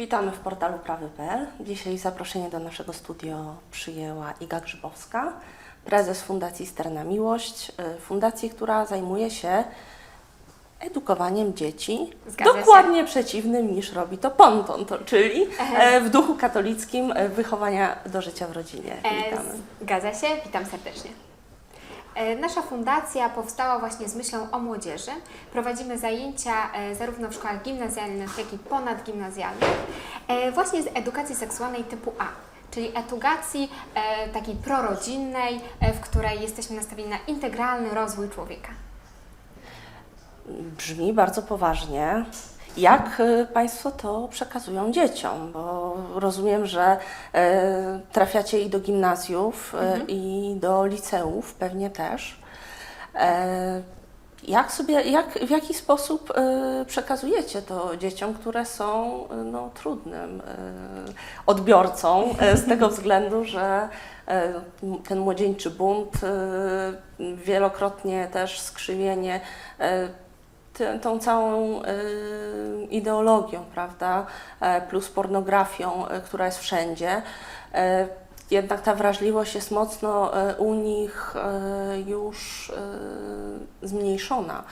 Witamy w portalu prawy.pl. Dzisiaj zaproszenie do naszego studio przyjęła Iga Grzybowska, prezes Fundacji Sterna Miłość, y, fundacji, która zajmuje się edukowaniem dzieci, Zgadza się. dokładnie przeciwnym niż robi to Ponton, to, czyli e, w duchu katolickim e, wychowania do życia w rodzinie. E, Witamy. Zgadza się, witam serdecznie. E, Nasza fundacja powstała właśnie z myślą o młodzieży. Prowadzimy zajęcia e, zarówno w szkołach gimnazjalnych, jak i ponadgimnazjalnych, e, właśnie z edukacji seksualnej typu A. Czyli edukacji takiej prorodzinnej, w której jesteśmy nastawieni na integralny rozwój człowieka. Brzmi bardzo poważnie. Jak y, Państwo to przekazują dzieciom? Bo rozumiem, że e, trafiacie i do gimnazjów, e, i do liceów pewnie też. E, jak sobie, jak, w jaki sposób e, przekazujecie to dzieciom, które są e, no, trudnym e, odbiorcą e, z tego względu, że e, ten młodzieńczy bunt, e, wielokrotnie też skrzywienie e, tą całą y, ideologią, prawda, e, plus pornografią, e, która jest wszędzie. E, jednak ta wrażliwość jest mocno u nich już zmniejszona.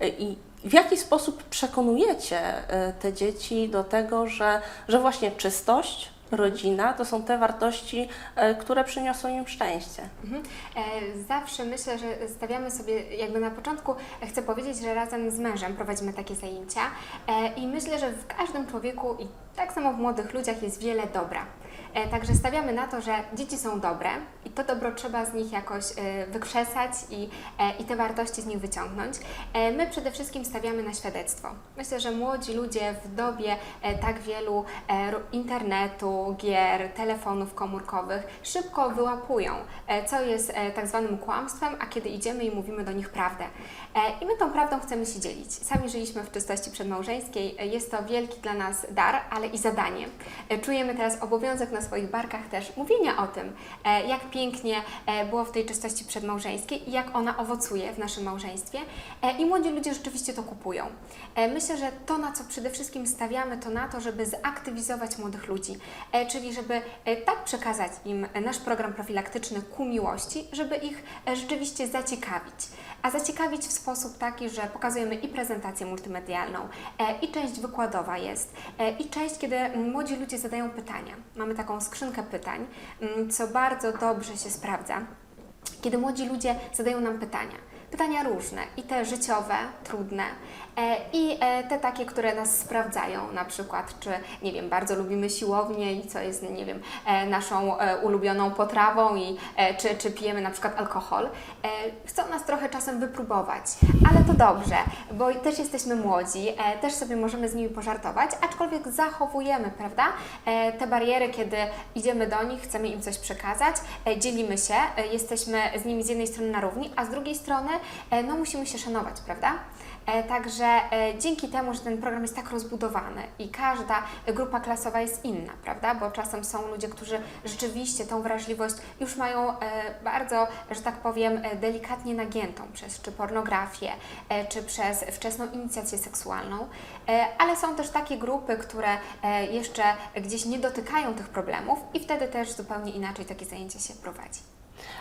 I w jaki sposób przekonujecie te dzieci do tego, że, że właśnie czystość, rodzina to są te wartości, e, które przyniosą im szczęście? Mhm. E, Zawsze myślę, że stawiamy sobie, jakby na początku e, chcę powiedzieć, że razem z mężem prowadzimy takie zajęcia i myślę, że w każdym człowieku i tak samo w młodych ludziach jest wiele dobra. E, Także stawiamy na to, że dzieci są dobre i to dobro trzeba z nich jakoś e, wykrzesać i, e, i te wartości z nich wyciągnąć. My przede wszystkim stawiamy na świadectwo. Myślę, że młodzi ludzie w dobie tak wielu internetu, gier, telefonów komórkowych szybko wyłapują, co jest tak zwanym kłamstwem, a kiedy idziemy i mówimy do nich prawdę. I my tą prawdą chcemy się dzielić. Sami żyliśmy w czystości przedmałżeńskiej. Jest to wielki dla nas dar, ale i zadanie. Czujemy teraz obowiązek na swoich barkach też mówienia o tym, e, jak pięknie e, było w tej czystości przedmałżeńskiej i jak ona owocuje w naszym małżeństwie. E, I młodzi ludzie rzeczywiście to kupują. Myślę, że to, na co przede wszystkim stawiamy, to na to, żeby zaktywizować młodych ludzi, czyli żeby tak przekazać im nasz program profilaktyczny ku miłości, żeby ich rzeczywiście zaciekawić. A zaciekawić w sposób taki, że pokazujemy i prezentację multimedialną, e, i część wykładowa jest, e, i część, kiedy młodzi ludzie zadają pytania. Mamy taką skrzynkę pytań, mm, co bardzo dobrze się sprawdza kiedy młodzi ludzie zadają nam pytania. Pytania różne, i te życiowe, trudne, e, i e, te takie, które nas sprawdzają, na przykład, czy, nie wiem, bardzo lubimy siłownię i co jest, nie wiem, e, naszą ulubioną potrawą, i czy, czy pijemy na przykład alkohol. Chcą nas trochę czasem wypróbować, ale to dobrze, bo też jesteśmy młodzi, też sobie możemy z nimi pożartować, aczkolwiek zachowujemy, prawda, te bariery, kiedy idziemy do nich, chcemy im coś przekazać, dzielimy się, jesteśmy z nimi z jednej strony na równi, a z drugiej strony no musimy się szanować, prawda? E, Także e, dzięki temu, że ten program jest tak rozbudowany i każda grupa klasowa jest inna, prawda? Bo czasem są ludzie, którzy rzeczywiście tą wrażliwość już mają e, bardzo, że tak powiem, e, delikatnie nagiętą przez czy pornografię, e, czy przez wczesną inicjację seksualną, E, ale są też takie grupy, które e, jeszcze gdzieś nie dotykają tych problemów i wtedy też zupełnie inaczej takie zajęcia się prowadzi.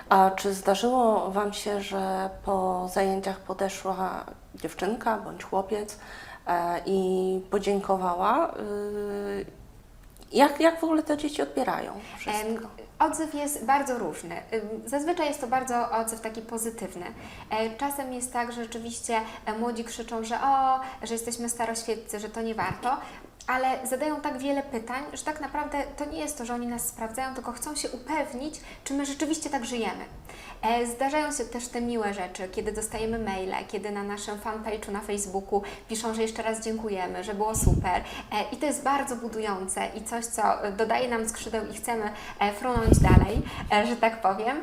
A czy zdarzyło Wam się, że po zajęciach podeszła dziewczynka bądź chłopiec e, i podziękowała? Y, jak, jak w ogóle te dzieci odbierają wszystko? Jest bardzo różny. Zazwyczaj jest to bardzo odzew taki pozytywny. E, Czasem jest tak, że rzeczywiście e, młodzi krzyczą, że o, że jesteśmy staroświeccy, że to nie warto, ale zadają tak wiele pytań, że tak naprawdę to nie jest to, że oni nas sprawdzają, tylko chcą się upewnić, czy my rzeczywiście tak żyjemy. E, Zdarzają się też te miłe rzeczy, kiedy dostajemy maile, kiedy na naszym fanpage'u na Facebooku piszą, że jeszcze raz dziękujemy, że było super. E, I to jest bardzo budujące i coś, co dodaje nam skrzydeł i chcemy e, frunąć dalej, że tak powiem.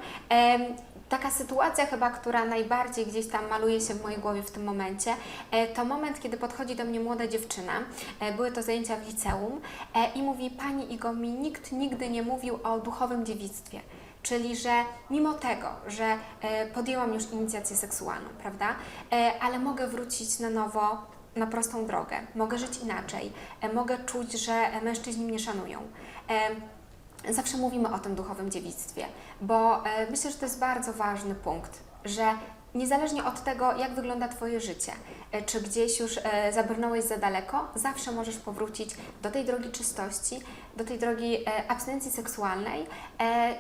Taka sytuacja chyba, która najbardziej gdzieś tam maluje się w mojej głowie w tym momencie, e, to moment, kiedy podchodzi do mnie młoda dziewczyna, e, były to zajęcia w liceum e, i mówi, Pani Igo, mi nikt nigdy nie mówił o duchowym dziewictwie. Czyli, że mimo tego, że podjęłam już inicjację seksualną, prawda, ale mogę wrócić na nowo na prostą drogę, mogę żyć inaczej, mogę czuć, że mężczyźni mnie szanują. Zawsze mówimy o tym duchowym dziewictwie, bo e, myślę, że to jest bardzo ważny punkt, że niezależnie od tego, jak wygląda Twoje życie, e, czy gdzieś już e, zabrnąłeś za daleko, zawsze możesz powrócić do tej drogi czystości, do tej drogi abstynencji seksualnej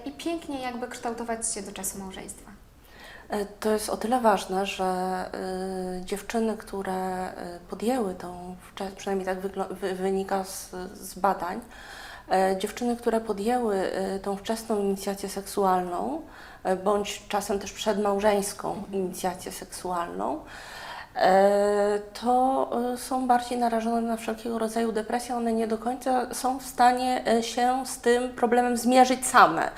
i pięknie jakby kształtować się do czasu małżeństwa. To jest o tyle ważne, że dziewczyny, które podjęły tą, przynajmniej tak wynika z, z badań, dziewczyny, które podjęły y, tą wczesną inicjację seksualną, e, bądź czasem też przedmałżeńską inicjację seksualną, e, to są bardziej narażone na wszelkiego rodzaju depresje. One nie do końca są w stanie e, się z tym problemem zmierzyć same.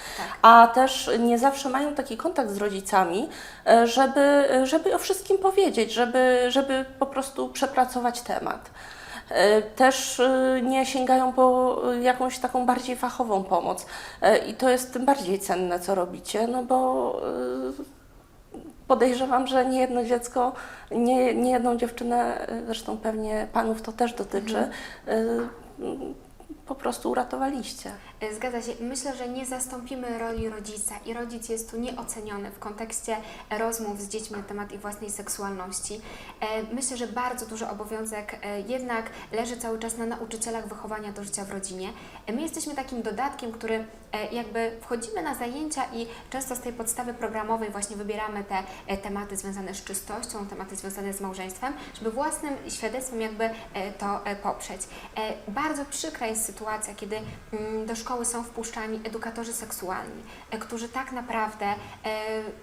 A też nie zawsze mają taki kontakt z rodzicami, e, żeby, żeby o wszystkim powiedzieć, żeby, żeby po prostu przepracować temat. E, Też e, nie sięgają po jakąś taką bardziej fachową pomoc. E, I to jest tym bardziej cenne, co robicie, no bo podejrzewam, że nie jedno dziecko, nie, nie jedną dziewczynę, zresztą pewnie panów to też dotyczy, e, m, po prostu uratowaliście. E, Zgadza się. Myślę, że nie zastąpimy roli rodzica i rodzic jest tu nieoceniony w kontekście rozmów z dziećmi na temat ich własnej seksualności. E, Myślę, że bardzo duży obowiązek e, jednak leży cały czas na nauczycielach wychowania do życia w rodzinie. My jesteśmy takim dodatkiem, który jakby wchodzimy na zajęcia i często z tej podstawy programowej właśnie wybieramy te tematy związane z czystością, tematy związane z małżeństwem, żeby własnym świadectwem jakby to poprzeć. Bardzo przykra jest sytuacja, kiedy mm, do szkoły są wpuszczani edukatorzy seksualni, e, którzy tak naprawdę e,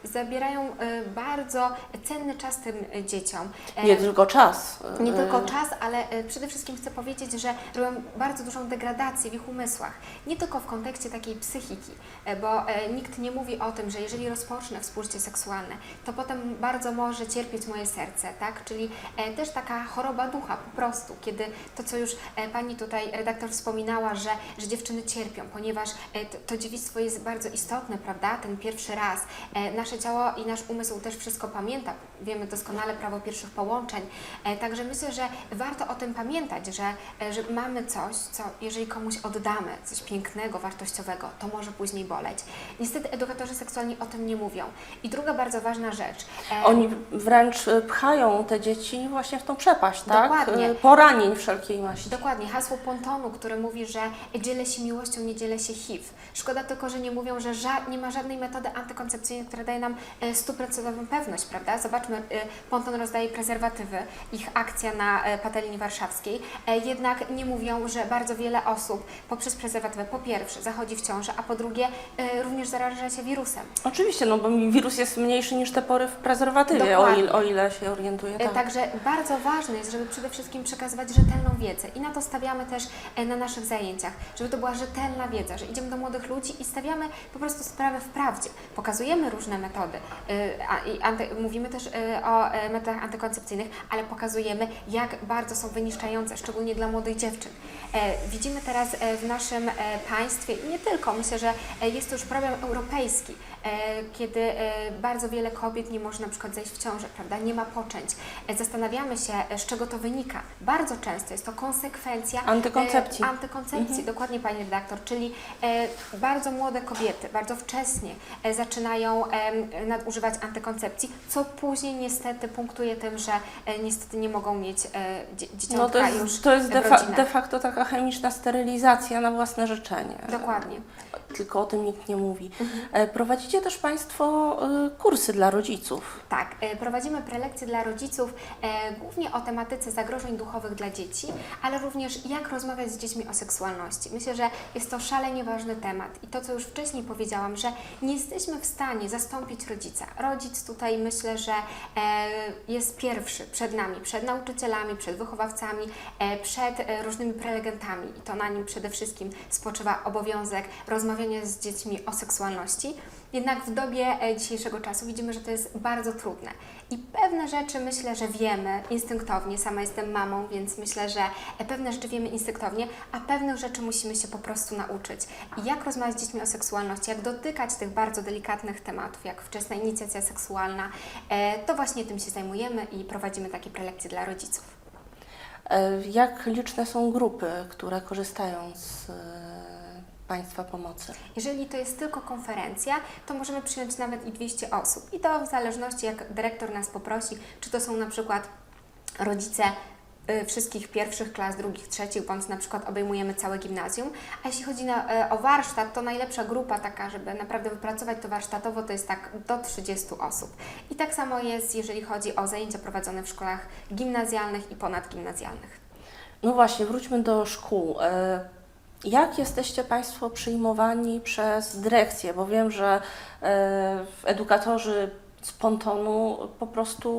zabierają e, bardzo cenny czas tym dzieciom. Nie tylko czas. nie tylko czas, ale przede wszystkim chcę powiedzieć, że robią bardzo dużą degradację w ich umysłach. Nie tylko w kontekście takiej psychiki, bo nikt nie mówi o tym, że jeżeli rozpocznę współżycie seksualne, to potem bardzo może cierpieć moje serce, tak? Czyli też taka choroba ducha po prostu, kiedy to, co już Pani tutaj redaktor wspominała, że, że dziewczyny cierpią, ponieważ e, to, to dziewictwo jest bardzo istotne, prawda? Ten pierwszy raz. E, nasze ciało i nasz umysł też wszystko pamięta. Wiemy doskonale prawo pierwszych połączeń. E, Także myślę, że warto o tym pamiętać, że, że mamy coś, co jeżeli komuś oddamy, coś pięknego, wartościowego, to może później boleć. Niestety edukatorzy seksualni o tym nie mówią. I druga bardzo ważna rzecz. Oni wręcz pchają te dzieci właśnie w tą przepaść, tak? Dokładnie. Poranień wszelkiej maści. Dokładnie, hasło Pontonu, które mówi, że dzielę się miłością, nie dzielę się HIV. Szkoda tylko, że nie mówią, że nie ma żadnej metody antykoncepcyjnej, która daje nam e, stuprocentową pewność, prawda? Zobaczmy, e, Ponton rozdaje prezerwatywy, ich akcja na e, Patelni Warszawskiej, jednak nie mówią, że bardzo wiele osób poprzez prezerwatywę po pierwsze zachodzi w ciążę, a po drugie również zaraża się wirusem. Oczywiście, no bo wirus jest mniejszy niż te pory w prezerwatywie, o ile, o ile się orientuję. E, Tak. Także bardzo ważne jest, żeby przede wszystkim przekazywać rzetelną wiedzę i na to stawiamy też na naszych zajęciach, żeby to była rzetelna wiedza, że idziemy do młodych ludzi i stawiamy po prostu sprawę w prawdzie. Pokazujemy różne metody i anty, mówimy też e, o e, metodach antykoncepcyjnych, ale pokazujemy, jak bardzo są wyniszczające, szczególnie dla młodych dziewczyn. E, Widzimy teraz e, w naszym e, państwie nie tylko, myślę, że jest to już problem europejski, kiedy bardzo wiele kobiet nie może na przykład zejść w ciążę, prawda, nie ma poczęć. Zastanawiamy się, z czego to wynika. Bardzo często jest to konsekwencja Antykoncepcji. Antykoncepcji, dokładnie Pani redaktor, czyli e, bardzo młode kobiety bardzo wcześnie e, zaczynają nadużywać antykoncepcji, co później niestety punktuje tym, że e, niestety nie mogą mieć dzie- dzieciątka No to już jest, to jest de, fa- de facto taka chemiczna sterylizacja na własne życzenie. Dokładnie. Tylko o tym nikt nie mówi. Mhm. E, Prowadzicie też Państwo e, kursy dla rodziców. Tak, e, prowadzimy prelekcje dla rodziców głównie o tematyce zagrożeń duchowych dla dzieci, ale również jak rozmawiać z dziećmi o seksualności. Myślę, że jest to szalenie ważny temat i to, co już wcześniej powiedziałam, że nie jesteśmy w stanie zastąpić rodzica. Rodzic tutaj myślę, że jest pierwszy przed nami, przed nauczycielami, przed wychowawcami, przed różnymi prelegentami i to na nim przede wszystkim spoczywa obowiązek rozmawiania z dziećmi o seksualności. Jednak w dobie e, dzisiejszego czasu widzimy, że to jest bardzo trudne. I pewne rzeczy myślę, że wiemy instynktownie. Sama jestem mamą, więc myślę, że e, pewne rzeczy wiemy instynktownie, a pewnych rzeczy musimy się po prostu nauczyć. I jak rozmawiać z dziećmi o seksualności, jak dotykać tych bardzo delikatnych tematów, jak wczesna inicjacja seksualna, e, to właśnie tym się zajmujemy i prowadzimy takie prelekcje dla rodziców. Jak liczne są grupy, które korzystają z Państwa pomocy? Jeżeli to jest tylko konferencja, to możemy przyjąć nawet i 200 osób. I to w zależności jak dyrektor nas poprosi, czy to są na przykład rodzice y, wszystkich pierwszych klas, drugich, trzecich, bądź na przykład obejmujemy całe gimnazjum. A jeśli chodzi na, y, o warsztat, to najlepsza grupa taka, żeby naprawdę wypracować to warsztatowo, to jest tak do 30 osób. I tak samo jest, jeżeli chodzi o zajęcia prowadzone w szkołach gimnazjalnych i ponadgimnazjalnych. No właśnie, wróćmy do szkół. Jak jesteście Państwo przyjmowani przez dyrekcję? Bo wiem, że e, edukatorzy z pontonu po prostu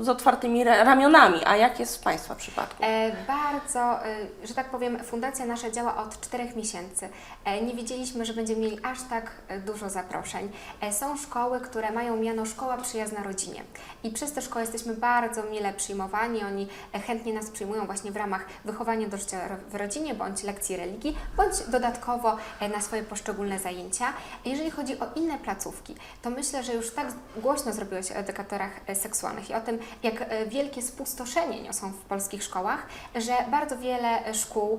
e, z otwartymi ra- ramionami. A jak jest w Państwa przypadku? E, bardzo, e, że tak powiem, fundacja nasza działa od czterech miesięcy. E, nie wiedzieliśmy, że będziemy mieli aż tak e, dużo zaproszeń. E, są szkoły, które mają miano Szkoła Przyjazna Rodzinie i przez te szkoły jesteśmy bardzo mile przyjmowani. Oni chętnie nas przyjmują właśnie w ramach wychowania do życia w rodzinie, bądź lekcji religii, bądź dodatkowo na swoje poszczególne zajęcia. Jeżeli chodzi o inne placówki, to myślę, że już tak głośno zrobiło się o edukatorach e, seksualnych i o tym, jak e, wielkie spustoszenie niosą w polskich szkołach, że bardzo wiele e, szkół,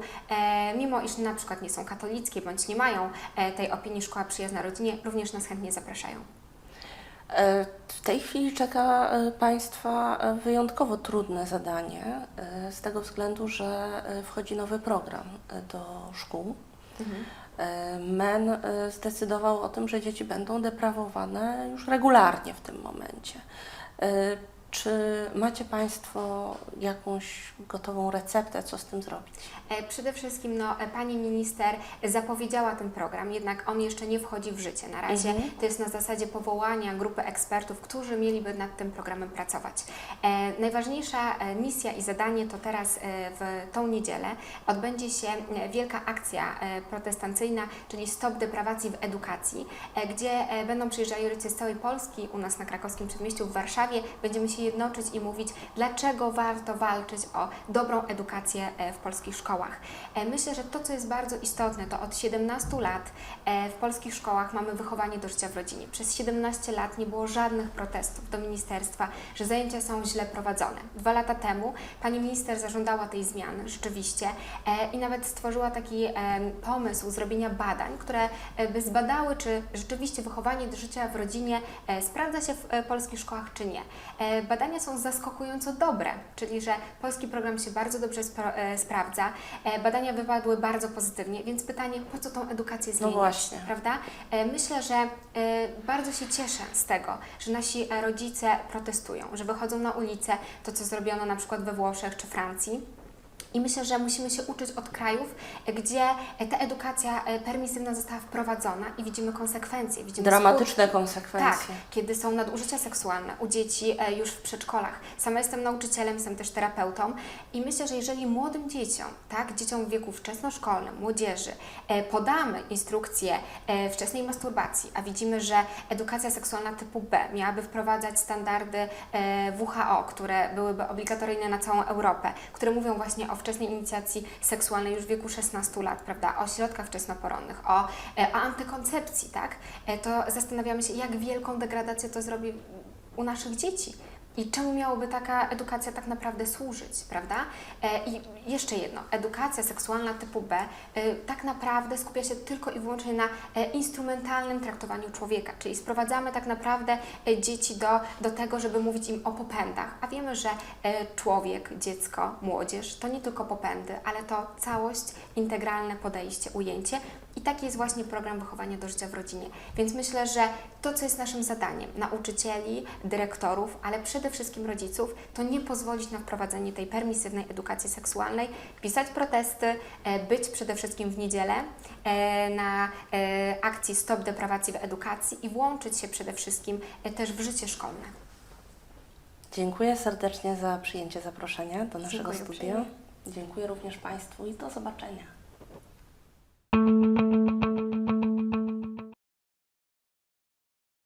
mimo iż na przykład nie są katolickie bądź nie mają tej opinii Szkoła Przyjazna Rodzinie, również nas chętnie zapraszają. W tej chwili czeka Państwa wyjątkowo trudne zadanie, z tego względu, że wchodzi nowy program do szkół. E, MEN e, zdecydował o tym, że dzieci będą deprawowane już regularnie w tym momencie. Czy macie Państwo jakąś gotową receptę, co z tym zrobić? E, Przede wszystkim no, e, pani minister zapowiedziała ten program, jednak on jeszcze nie wchodzi w życie. Na razie Mhm. to jest na zasadzie powołania grupy ekspertów, którzy mieliby nad tym programem pracować. E, najważniejsza misja i zadanie to teraz w tą niedzielę odbędzie się wielka akcja protestancyjna, czyli Stop Deprawacji w Edukacji, gdzie będą przyjeżdżali rodzice z całej Polski, u nas na krakowskim przedmieściu w Warszawie. Będziemy się jednoczyć i mówić, dlaczego warto walczyć o dobrą edukację e, w polskich szkołach. E, Myślę, że to, co jest bardzo istotne, to od 17 lat e, w polskich szkołach mamy wychowanie do życia w rodzinie. Przez 17 lat nie było żadnych protestów do ministerstwa, że zajęcia są źle prowadzone. Dwa lata temu pani minister zażądała tej zmiany, rzeczywiście, i nawet stworzyła taki pomysł zrobienia badań, które by zbadały, czy rzeczywiście wychowanie do życia w rodzinie sprawdza się w polskich szkołach, czy nie. Badania są zaskakująco dobre, czyli że polski program się bardzo dobrze spro, e, sprawdza. E, Badania wypadły bardzo pozytywnie, więc pytanie, po co tą edukację No zmieniać, właśnie. prawda? E, Myślę, że bardzo się cieszę z tego, że nasi rodzice protestują, że wychodzą na ulicę, to co zrobiono na przykład we Włoszech czy Francji. I myślę, że musimy się uczyć od krajów, gdzie ta edukacja e, permisywna została wprowadzona i widzimy konsekwencje. Widzimy Dramatyczne Tak, konsekwencje. kiedy są nadużycia seksualne u dzieci e, już w przedszkolach. Sama jestem nauczycielem, jestem też terapeutą i myślę, że jeżeli młodym dzieciom, tak, dzieciom w wieku wczesnoszkolnym, młodzieży, e, podamy instrukcję wczesnej masturbacji, a widzimy, że edukacja seksualna typu B miałaby wprowadzać standardy WHO, które byłyby obligatoryjne na całą Europę, które mówią właśnie o wczesnej inicjacji seksualnej już w wieku 16 lat, prawda, o środkach wczesnoporonnych, o, e, o antykoncepcji, tak, e, to zastanawiamy się, jak wielką degradację to zrobi u naszych dzieci. I czemu miałoby taka edukacja tak naprawdę służyć, prawda? E, I jeszcze jedno, edukacja seksualna typu B e, tak naprawdę skupia się tylko i wyłącznie na e, instrumentalnym traktowaniu człowieka, czyli sprowadzamy tak naprawdę dzieci do, do tego, żeby mówić im o popędach, a wiemy, że człowiek, dziecko, młodzież to nie tylko popędy, ale to całość, integralne podejście, ujęcie i taki jest właśnie program wychowania do życia w rodzinie. Więc myślę, że to, co jest naszym zadaniem, nauczycieli, dyrektorów, ale przede wszystkim rodziców, to nie pozwolić na wprowadzenie tej permisywnej edukacji seksualnej, pisać protesty, e, być przede wszystkim w niedzielę e, na e, akcji Stop Deprawacji w Edukacji i włączyć się przede wszystkim też w życie szkolne. Dziękuję serdecznie za przyjęcie zaproszenia do naszego Dziękuję studia. Dziękuję również Państwu i do zobaczenia.